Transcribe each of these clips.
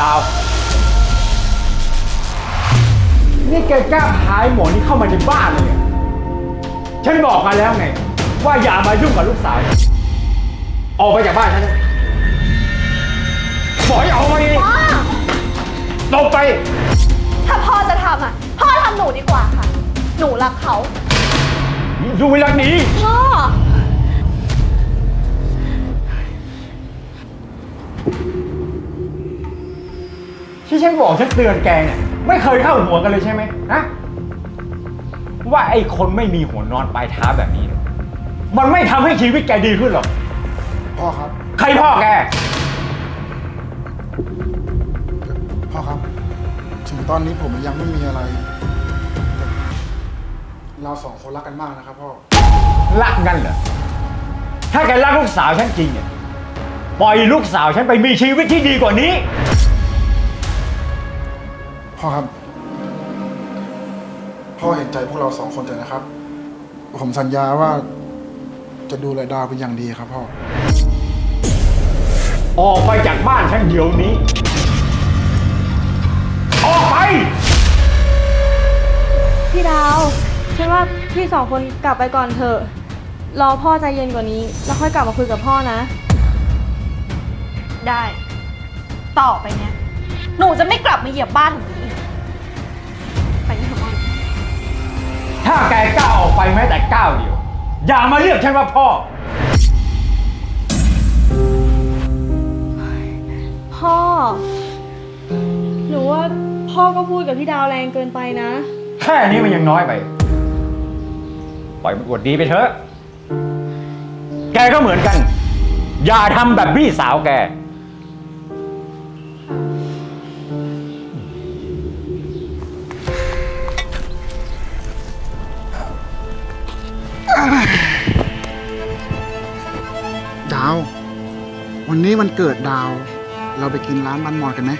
ดาว นี่แกกล้าพายหมอนี่เข้ามาในบ้านเลยเหรอฉันบอกกันแล้วไง ว่าอย่ามายุ่งกับลูกสาว ออกไปจากบ้านฉันนะบอกให้ออกมาดิพ่อลงไป ถ้าพ่อจะทำอะ พ่อทำหนูดีกว่าค่ะ หนูรักเขาดูเวลาหนีพ่อ ที่ฉันบอกฉันเตือนแกเนี่ยไม่เคยเข้าหัวกันเลยใช่ไหมฮะว่าไอ้คนไม่มีหัวนอนปลายเท้าแบบนี้เนี่ยมันไม่ทำให้ชีวิตแกดีขึ้นหรอก พ่อครับ ใครพ่อแก พ่อครับ ถึงตอนนี้ผมยังไม่มีอะไรแต่เราสองคนรักกันมากนะครับพ่อ รักกันเหรอ ถ้าแกรักลูกสาวฉันจริงเนี่ย ปล่อยลูกสาวฉันไปมีชีวิตที่ดีกว่านี้ พ่อครับ พ่อเห็นใจพวกเราสองคนเถอะนะครับ ผมสัญญาว่าจะดูแลดาวเป็นอย่างดีครับพ่อ ออกไปจากบ้านฉันเดี๋ยวนี้ ออกไป พี่ดาวฉันว่าพี่สองคนกลับไปก่อนเถอะ รอพ่อใจเย็นกว่านี้ แล้วค่อยกลับมาคุยกับพ่อนะ ได้ ต่อไปเนี้ย หนูจะไม่กลับมาเหยียบบ้านหนูอีกไป ถ้าแกก้าวออกไปแม้แต่ก้าวเดียว อย่ามาเรียกฉันว่าพ่อ พ่อ หนูว่าพ่อก็พูดกับพี่ดาวแรงเกินไปนะ แค่นี้มันยังน้อยไป ปล่อยมันอวดดีไปเถอะ แกก็เหมือนกัน อย่าทำแบบพี่สาวแก ดาว วันนี้มันเกิดดาว เราไปกินร้านมันมอดกันไหม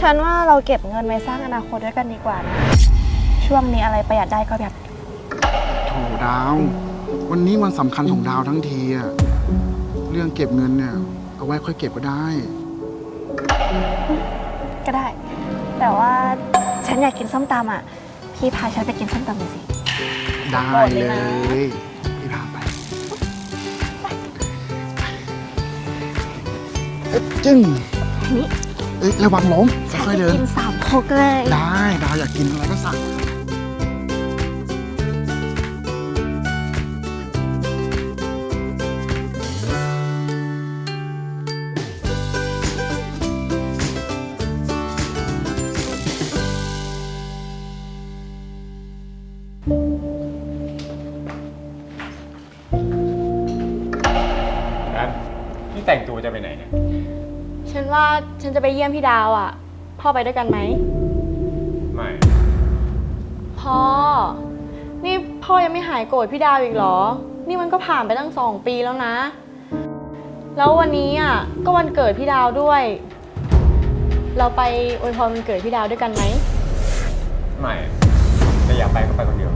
ฉันว่าเราเก็บเงินไว้สร้างอนาคตด้วยกันดีกว่านะช่วงนี้อะไรประหยัดได้ก็แบบ โถดาว วันนี้วันสำคัญของดาวทั้งทีอะเรื่องเก็บเงินเนี่ย เอาไว้ค่อยเก็บก็ได้ ก็ได้ แต่ว่าฉันอยากกินส้มตำอะ พี่พาฉันไปกินส้มตำหน่อยสิ ได้โปรดเลเลยนะยพี่พาไปเอ๊ะจึ้งนี่ เอ๊ะระวังล้มฉันค่อยๆจะเดิน กินสามโคกเลย ได้ดาวอยากกินอะไรก็สั่ง แต่งตัวจะไปไหนเนี่ย ฉันว่าฉันจะไปเยี่ยมพี่ดาวอะ พ่อไปด้วยกันไหม ไม่ พ่อ นี่พ่อยังไม่หายโกรธพี่ดาวอีกเหรอ นี่มันก็ผ่านไปตั้งสองปีแล้วนะ แล้ววันนี้อะก็วันเกิดพี่ดาวด้วย เราไปอวยพรวันเกิดพี่ดาวด้วยกันไหม ไม่แต่อยากไปก็ไปคนเดียว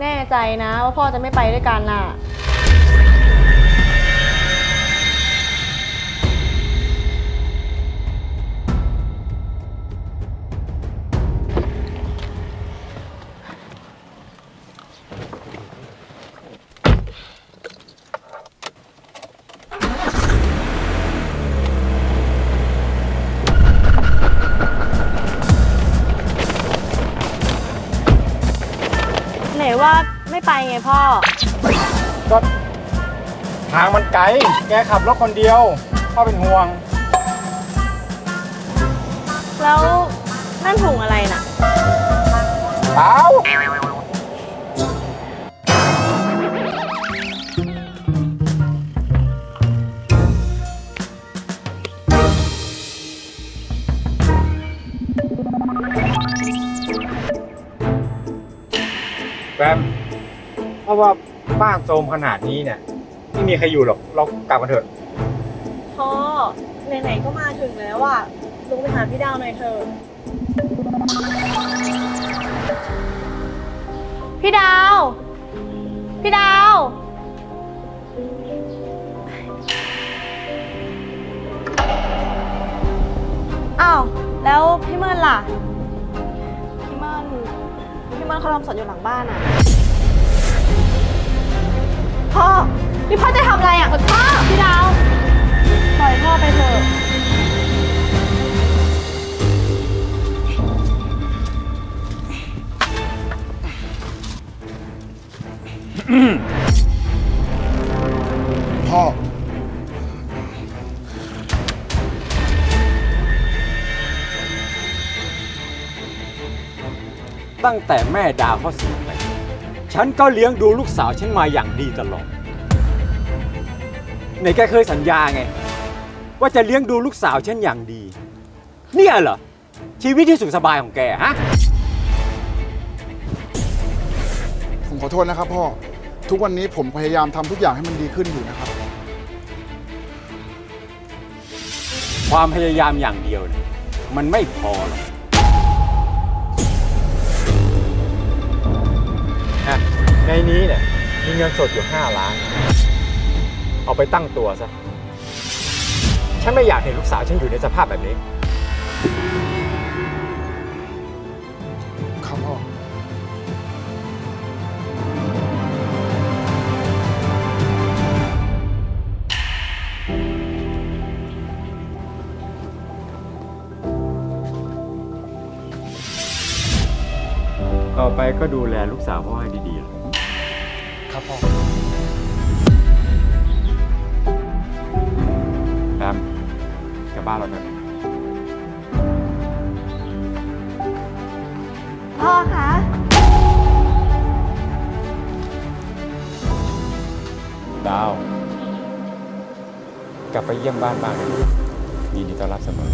แน่ใจนะว่าพ่อจะไม่ไปด้วยกันน่ะ ว่าไม่ไปไงพ่อ ก็ทางมันไกล แกขับรถคนเดียว พ่อเป็นห่วง แล้วนั่นถุงอะไรน่ะ เปล่า แวมเพราะว่าบ้านโจมขนาดนี้เนี่ยไม่มีใครอยู่หรอกเรากลับกันเถอะพ่อไหนๆก็มาถึงแล้วอะลงไปหาพี่ดาวหน่อยเถอะพี่ดาว พี่ดาว อ้าว แล้วพี่เมินล่ะ เมินเขาทำสวนอยู่หลังบ้านอะพ่อ นี่พ่อจะทำอะไรอะพ่อ พี่ดาว ปล่อยพ่อไปเถอะ ตั้งแต่แม่ดาวเขาเสียไป ฉันก็เลี้ยงดูลูกสาวฉันมาอย่างดีตลอด ไหนแกเคยสัญญาไง ว่าจะเลี้ยงดูลูกสาวฉันอย่างดี เนี่ยเหรอ ชีวิตที่สุขสบายของแกฮะ ผมขอโทษนะครับพ่อ ทุกวันนี้ผมพยายามทำทุกอย่างให้มันดีขึ้นอยู่นะครับ ความพยายามอย่างเดียวเนี่ยมันไม่พอหรอก ในนี้เนี่ยมีเงินสดอยู่ 5 ล้าน เอาไปตั้งตัวซะ ฉันไม่อยากเห็นลูกสาวฉันอยู่ในสภาพแบบนี้ ครับพ่อ ต่อไปก็ดูแลลูกสาวพ่อให้ดีๆล่ะ ครับพ่อแอมกลับบ้านเราเถอะพ่อคะดาว กลับไปเยี่ยมบ้านบ้างนะยินดีต้อนรับเสมอ